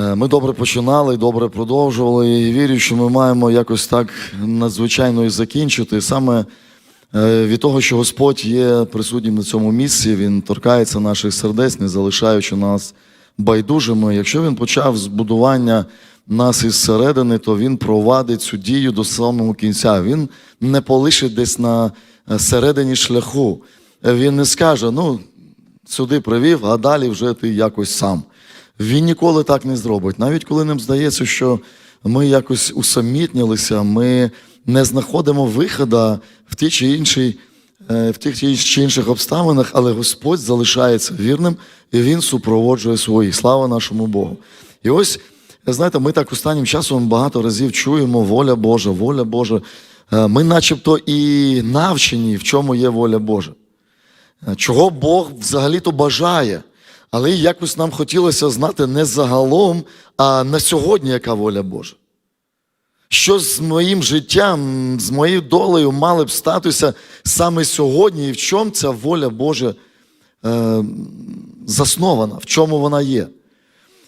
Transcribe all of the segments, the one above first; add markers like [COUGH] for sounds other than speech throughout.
Е, Ми добре починали, добре продовжували. І вірю, що ми маємо якось так надзвичайно і закінчити. Саме е, від того, що Господь є присутнім на цьому місці, Він торкається наших сердець, не залишаючи нас байдужими. Якщо він почав з будування нас із середини, то він провадить цю дію до самого кінця. Він не полишить десь на е, середині шляху. Він не скаже, ну, сюди привів, а далі вже ти якось сам. Він ніколи так не зробить. Навіть коли нам здається, що ми якось усамітнилися, ми не знаходимо виходу в ті чи іншій, е, в тих чи інших обставинах, але Господь залишається вірним і Він супроводжує своїх. Слава нашому Богу. І ось, знаєте, ми так останнім часом багато разів чуємо воля Божа, воля Божа. Е, Ми начебто і навчені, в чому є воля Божа. Е, Чого Бог взагалі-то бажає. Але якось нам хотілося знати не загалом, а на сьогодні яка воля Божа. Що з моїм життям, з моєю долею мали б статися саме сьогодні, і в чому ця воля Божа е, заснована, в чому вона є.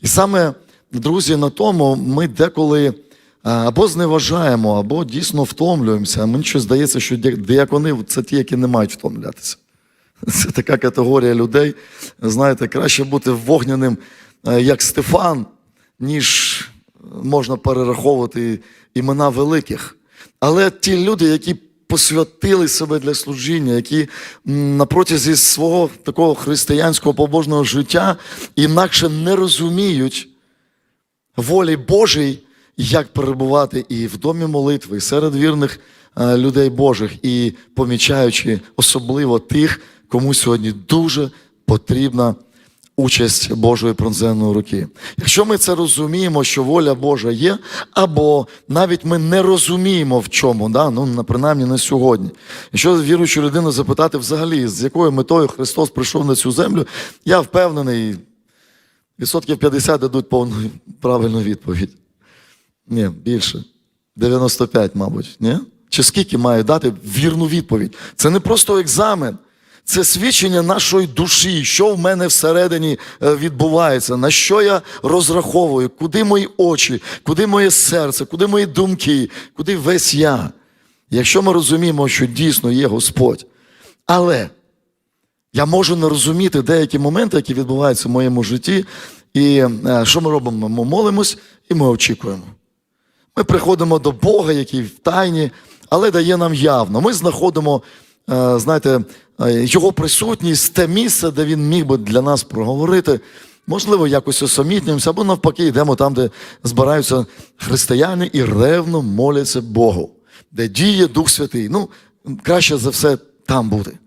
І саме, друзі, на тому ми деколи е, або зневажаємо, або дійсно втомлюємося. Мені щось здається, що диякони це ті, які не мають втомлятися. [LAUGHS] Це така категорія людей. Знаєте, краще бути вогняним, е, як Стефан, ніж можна перераховувати імена великих. Але ті люди, які посвятили себе для служіння, які на протязі свого такого християнського побожного життя інакше не розуміють волі Божій, як перебувати і в домі молитви, і серед вірних е, людей Божих, і помічаючи особливо тих, кому сьогодні дуже потрібна участь Божої пронзеної руки. Якщо ми це розуміємо, що воля Божа є, або навіть ми не розуміємо в чому, да? ну, принаймні на сьогодні. Якщо віруючу людину запитати взагалі, з якою метою Христос прийшов на цю землю, я впевнений, відсотків 50 дадуть повну правильну відповідь. Ні, більше. 95, мабуть. Ні? Чи скільки має дати вірну відповідь? Це не просто екзамен. Це свідчення нашої душі, що в мене всередині е, відбувається, на що я розраховую, куди мої очі, куди моє серце, куди мої думки, куди весь я. Якщо ми розуміємо, що дійсно є Господь. Але я можу не розуміти деякі моменти, які відбуваються в моєму житті. І е, що ми робимо? Ми молимось і ми очікуємо. Ми приходимо до Бога, який в тайні, але дає нам явно. Ми знаходимо, е, знаєте, його присутність, те місце, де він міг би для нас проговорити. Можливо, якось усамітнюємося, або навпаки, йдемо там, де збираються християни і ревно моляться Богу, де діє Дух Святий. Ну, краще за все там бути.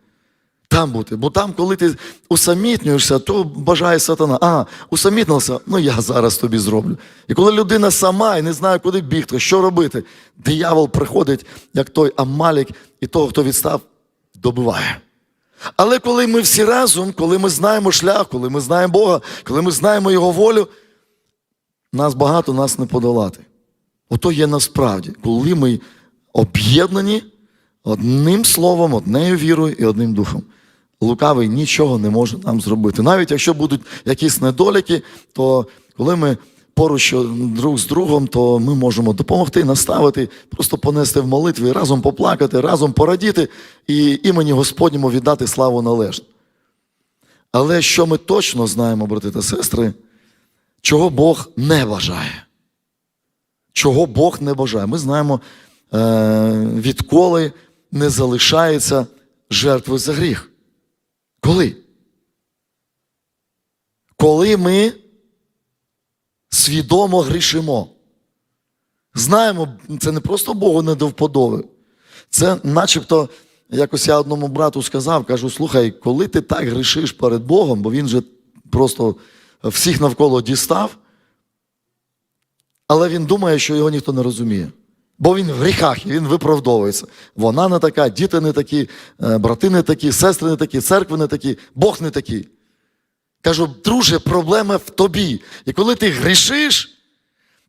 Там бути. Бо там, коли ти усамітнюєшся, то бажає сатана. А, усамітнився, ну я зараз тобі зроблю. І коли людина сама і не знає, куди бігти, що робити, диявол приходить, як той Амалік, і того, хто відстав, добиває. Але коли ми всі разом, коли ми знаємо шлях, коли ми знаємо Бога, коли ми знаємо Його волю, нас багато нас не подолати. Ото є насправді, коли ми об'єднані одним словом, однею вірою і одним духом. Лукавий нічого не може нам зробити. Навіть якщо будуть якісь недоліки, то коли ми поруч друг з другом, то ми можемо допомогти, наставити, просто понести в молитві, разом поплакати, разом порадіти і імені Господньому віддати славу належно. Але що ми точно знаємо, брати та сестри, чого Бог не бажає? Чого Бог не бажає? Ми знаємо, е, відколи не залишається жертви за гріх. Коли? Коли ми свідомо грішимо. Знаємо, це не просто Богу не до вподоби. Це начебто, якось я одному брату сказав, кажу: слухай, коли ти так грішиш перед Богом, бо він же просто всіх навколо дістав, але він думає, що його ніхто не розуміє. Бо він в гріхах, і він виправдовується. Вона не така, діти не такі, е, брати не такі, сестри не такі, церкви не такі, Бог не такий. Кажу, друже, проблема в тобі. І коли ти грішиш,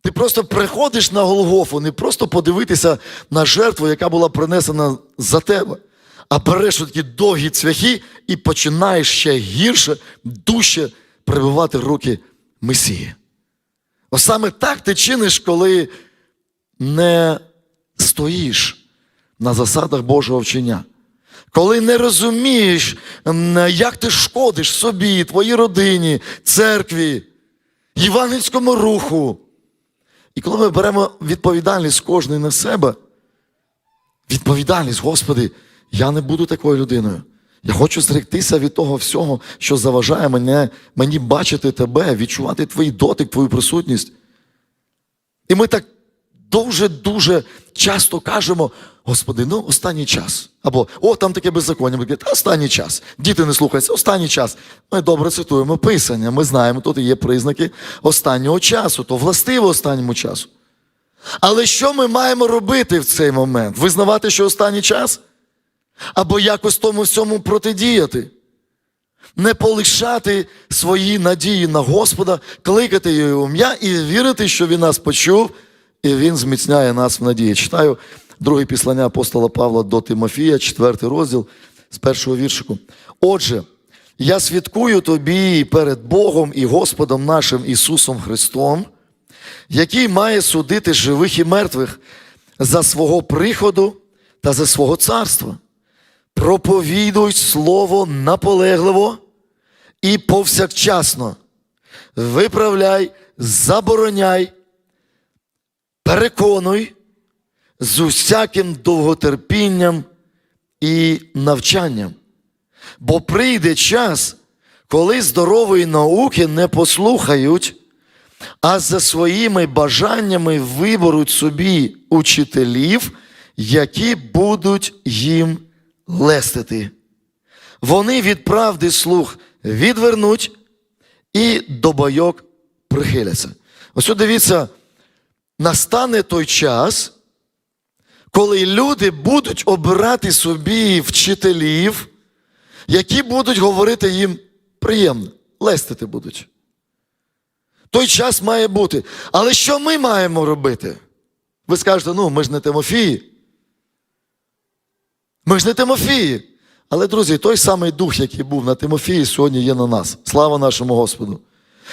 ти просто приходиш на Голгофу, не просто подивитися на жертву, яка була принесена за тебе, а береш такі довгі цвяхи і починаєш ще гірше, дужче прибивати руки Месії. Ось саме так ти чиниш, коли не стоїш на засадах Божого вчення. Коли не розумієш, як ти шкодиш собі, твоїй родині, церкві, євангельському руху. І коли ми беремо відповідальність кожний на себе, відповідальність, Господи, я не буду такою людиною. Я хочу зректися від того всього, що заважає мене, мені бачити тебе, відчувати твій дотик, твою присутність. І ми так дуже-дуже часто кажемо: Господи, ну останній час. Або о, там таке беззаконня. Ми кажемо, «Та останній час. Діти не слухаються, останній час. Ми добре цитуємо Писання. Ми знаємо, тут є признаки останнього часу, то властиво останньому часу. Але що ми маємо робити в цей момент? Визнавати, що останній час? Або якось тому всьому протидіяти? Не полишати свої надії на Господа, кликати його ім'я і вірити, що Він нас почув, і Він зміцняє нас в надії. Читаю друге післання апостола Павла до Тимофія, четвертий розділ з першого віршику. Отже, я свідкую тобі перед Богом і Господом нашим Ісусом Христом, який має судити живих і мертвих за свого приходу та за свого царства. Проповідуй слово наполегливо і повсякчасно. Виправляй, забороняй, переконуй з усяким довготерпінням і навчанням. Бо прийде час, коли здорової науки не послухають, а за своїми бажаннями виберуть собі учителів, які будуть їм лестити. Вони від правди слух відвернуть і до бойок прихиляться. Ось дивіться, настане той час, коли люди будуть обирати собі вчителів, які будуть говорити їм приємно, лестити будуть. Той час має бути. Але що ми маємо робити? Ви скажете, ну, ми ж не Тимофії. Ми ж не Тимофії. Але, друзі, той самий дух, який був на Тимофії, сьогодні є на нас. Слава нашому Господу.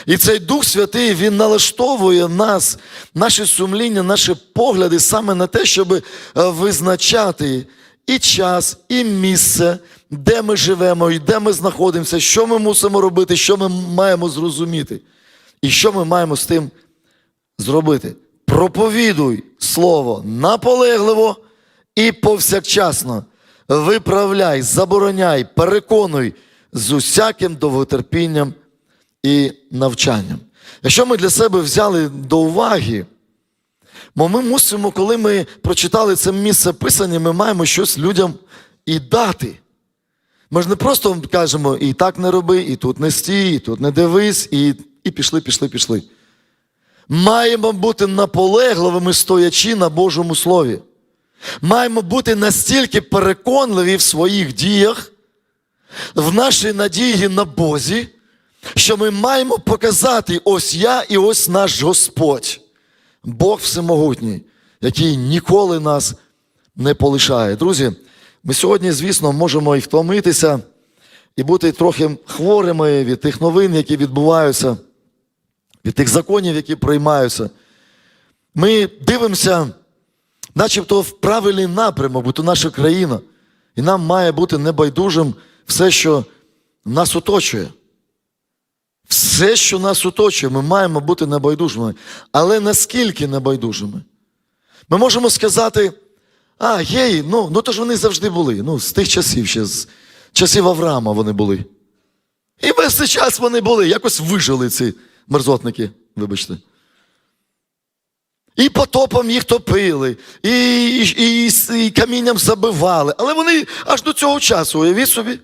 І цей Дух Святий, Він налаштовує нас, наші сумління, наші погляди саме на те, щоб е, визначати і час, і місце, де ми живемо, і де ми знаходимося, що ми мусимо робити, що ми маємо зрозуміти. І що ми маємо з тим зробити? Проповідуй слово наполегливо і повсякчасно. Виправляй, забороняй, переконуй з усяким довготерпінням і навчанням. Якщо ми для себе взяли до уваги, бо ми мусимо, коли ми прочитали це місце писання, ми маємо щось людям і дати. Ми ж не просто кажемо, і так не роби, і тут не стій, і тут не дивись, і, і пішли, пішли, пішли. Маємо бути наполегливими, стоячи на Божому Слові. Маємо бути настільки переконливі в своїх діях, в нашій надії на Бозі, що ми маємо показати ось я і ось наш Господь, Бог Всемогутній, який ніколи нас не полишає. Друзі, ми сьогодні, звісно, можемо і втомитися, і бути трохи хворими від тих новин, які відбуваються, від тих законів, які приймаються. Ми дивимося, начебто в правильний напрямок, бо то наша країна. І нам має бути небайдужим все, що нас оточує. Все, що нас оточує, ми маємо бути небайдужими. Але наскільки небайдужими? Ми можемо сказати, а, геї, ну, ну то ж вони завжди були. Ну, з тих часів ще, з часів Авраама вони були. І весь цей час вони були, якось вижили ці мерзотники, вибачте. І потопом їх топили, і, і, і, і камінням забивали. Але вони аж до цього часу, уявіть собі.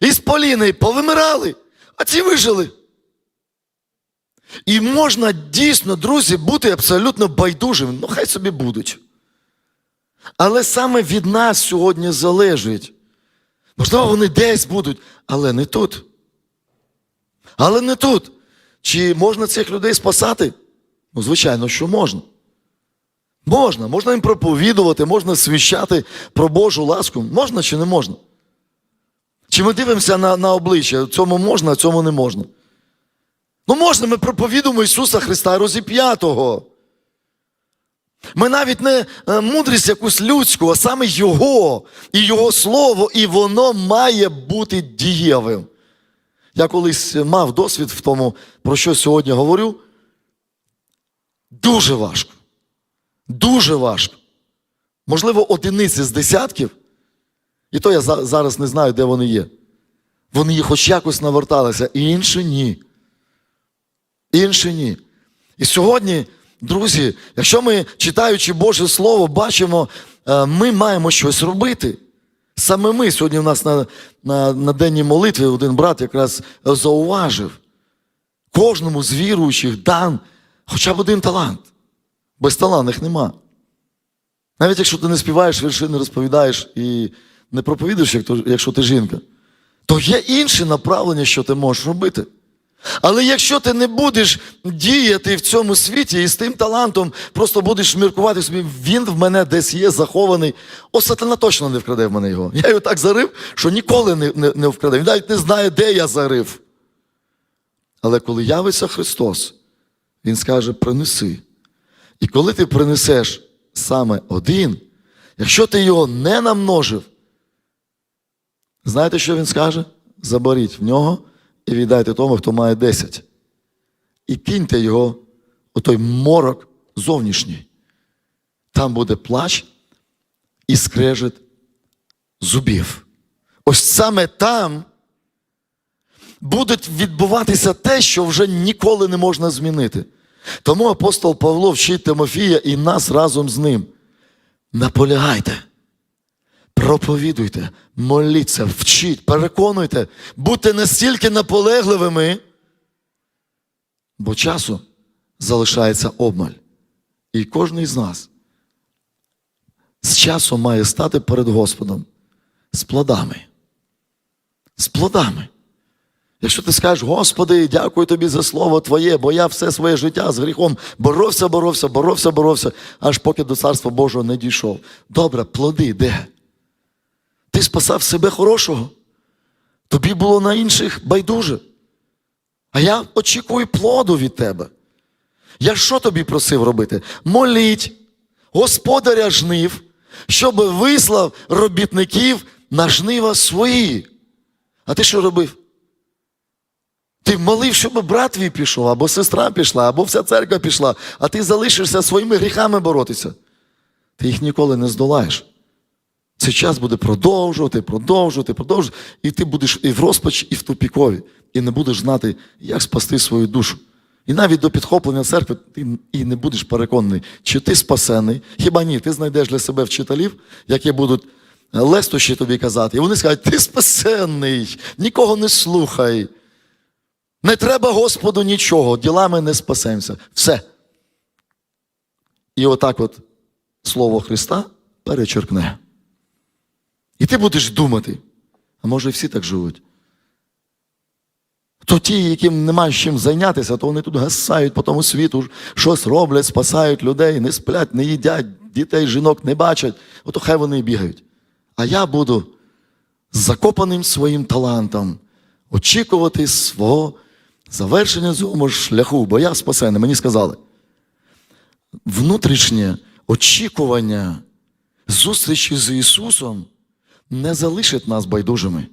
І з Поліни повимирали, а ці вижили. І можна дійсно, друзі, бути абсолютно байдужими. Ну, хай собі будуть. Але саме від нас сьогодні залежить. Можливо, вони десь будуть, але не тут. Але не тут. Чи можна цих людей спасати? Ну, звичайно, що можна. Можна, можна їм проповідувати, можна свіщати про Божу ласку. Можна чи не можна? Чи ми дивимося на на обличчя, цьому можна, а цьому не можна? Ну можна, ми проповідуємо Ісуса Христа розіп'ятого. Ми навіть не е, мудрість якусь людську, а саме Його і Його Слово, і воно має бути дієвим. Я колись мав досвід в тому, про що сьогодні говорю. Дуже важко. Дуже важко. Можливо, одиниці з десятків, і то я зараз не знаю, де вони є. Вони їх хоч якось наверталися, і інші ні. Інші ні. І сьогодні, друзі, якщо ми, читаючи Боже Слово, бачимо, е, ми маємо щось робити. Саме ми сьогодні у нас на, на, на денній молитві один брат якраз зауважив. Кожному з віруючих дан хоча б один талант. Безталанних нема. Навіть якщо ти не співаєш, вірші не розповідаєш і не проповідуєш, якщо ти жінка, то є інші направлення, що ти можеш робити. Але якщо ти не будеш діяти в цьому світі і з тим талантом просто будеш міркувати собі, він в мене десь є захований, о, сатана точно не вкраде в мене його. Я його так зарив, що ніколи не, не, не вкраде. Він навіть не знає, де я зарив. Але коли явиться Христос, Він скаже: принеси. І коли ти принесеш саме один, якщо ти його не намножив, знаєте, що він скаже? Заберіть в нього і віддайте тому, хто має 10. І киньте його у той морок зовнішній. Там буде плач і скрежет зубів. Ось саме там буде відбуватися те, що вже ніколи не можна змінити. Тому апостол Павло вчить Тимофія і нас разом з ним. Наполягайте, проповідуйте, моліться, вчіть, переконуйте, будьте настільки наполегливими, бо часу залишається обмаль. І кожен з нас з часом має стати перед Господом з плодами. З плодами. Якщо ти скажеш, Господи, дякую тобі за слово Твоє, бо я все своє життя з гріхом боровся, боровся, боровся, боровся, аж поки до Царства Божого не дійшов. Добре, плоди де? Ти спасав себе хорошого. Тобі було на інших байдуже. А я очікую плоду від тебе. Я що тобі просив робити? Моліть господаря жнив, щоб вислав робітників на жнива свої. А ти що робив? Ти молив, щоб брат твій пішов, або сестра пішла, або вся церква пішла, а ти залишишся своїми гріхами боротися. Ти їх ніколи не здолаєш. Цей час буде продовжувати, продовжувати, продовжувати, і ти будеш і в розпачі, і в тупікові, і не будеш знати, як спасти свою душу. І навіть до підхоплення церкви ти і не будеш переконаний, чи ти спасений. Хіба ні, ти знайдеш для себе вчителів, які будуть лестощі тобі казати. І вони скажуть, ти спасенний, нікого не слухай. Не треба Господу нічого, ділами не спасемося. Все. І отак от Слово Христа перечеркне. І ти будеш думати, а може всі так живуть. То ті, яким немає чим зайнятися, то вони тут гасають по тому світу, щось роблять, спасають людей, не сплять, не їдять, дітей, жінок не бачать. Ото хай вони і бігають. А я буду закопаним своїм талантом очікувати свого завершення цього шляху, бо я спасений. Мені сказали. Внутрішнє очікування зустрічі з Ісусом не залишить нас байдужими.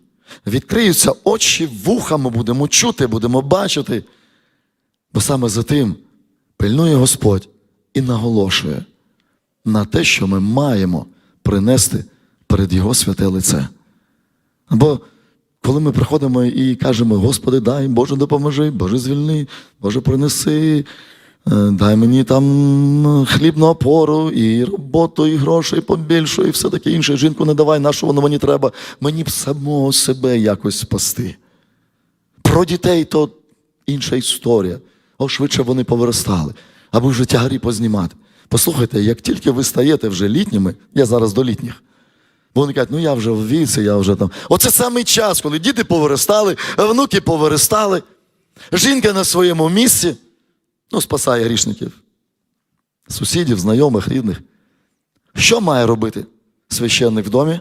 Відкриються очі, вуха ми будемо чути, будемо бачити. Бо саме за тим пильнує Господь і наголошує на те, що ми маємо принести перед Його святе лице. Бо коли ми приходимо і кажемо, Господи, дай, Боже, допоможи, Боже, звільни, Боже, принеси, дай мені там хлібну опору, і роботу, і грошей побільше, і все таке інше. Жінку не давай, на що воно мені треба. Мені б самого себе якось спасти. Про дітей то інша історія. О, швидше вони повиростали, аби вже тягарі познімати. Послухайте, як тільки ви стаєте вже літніми, я зараз до літніх. Вони кажуть, ну я вже в віці, я вже там. Оце самий час, коли діти повиростали, внуки повиростали, жінка на своєму місці, ну, спасає грішників, сусідів, знайомих, рідних. Що має робити священник в домі?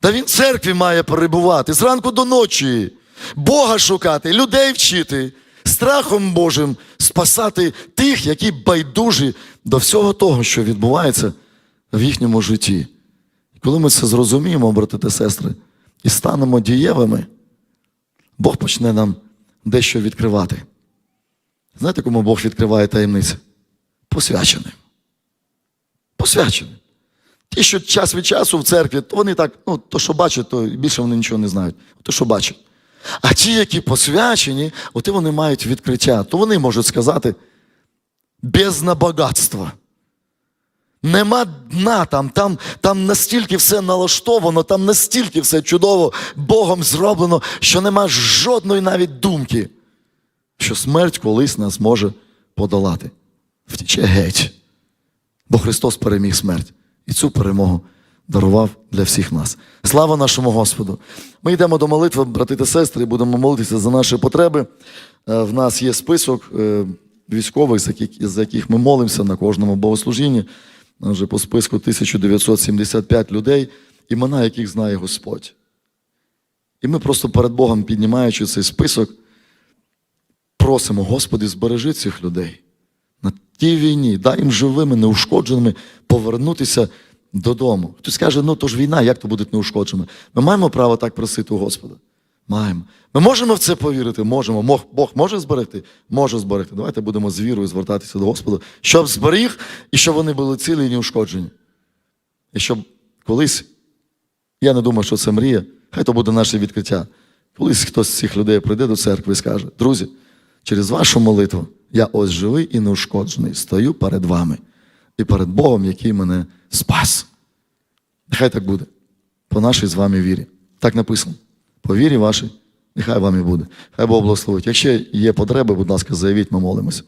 Та він в церкві має перебувати зранку до ночі, Бога шукати, людей вчити, страхом Божим спасати тих, які байдужі до всього того, що відбувається в їхньому житті. Коли ми це зрозуміємо, брати та сестри, і станемо дієвими, Бог почне нам дещо відкривати. Знаєте, кому Бог відкриває таємниці? Посвяченим. Посвяченим. Ті, що час від часу в церкві, то вони так, ну, то, що бачать, то більше вони нічого не знають. То, що бачать. А ті, які посвячені, от і вони мають відкриття, то вони можуть сказати бездна багатства. Нема дна там, там, там настільки все налаштовано, там настільки все чудово Богом зроблено, що нема жодної навіть думки, що смерть колись нас може подолати. Втіче геть. Бо Христос переміг смерть і цю перемогу дарував для всіх нас. Слава нашому Господу! Ми йдемо до молитви, брати та сестри, будемо молитися за наші потреби. Е, В нас є список е, військових, за яких ми молимося на кожному богослужінні. Нам Вже по списку 1975 людей, імена яких знає Господь. І ми просто перед Богом, піднімаючи цей список, просимо, Господи, збережи цих людей на тій війні, дай їм живими, неушкодженими повернутися додому. Хтось скаже, ну то ж війна, як то будуть неушкодженими? Ми маємо право так просити у Господа. Маємо. Ми можемо в це повірити? Можемо. Мог- Бог може зберегти? Може зберегти. Давайте будемо з вірою звертатися до Господа, щоб зберіг і щоб вони були цілі і неушкоджені. І щоб колись, я не думаю, що це мрія, хай то буде наше відкриття. Колись хтось з цих людей прийде до церкви і скаже: друзі, через вашу молитву я ось живий і неушкоджений, стою перед вами і перед Богом, який мене спас. Нехай так буде. По нашій з вами вірі. Так написано. По вірі вашій, нехай вам і буде. Хай Бог благословить. Якщо є потреби, будь ласка, заявіть, ми молимося.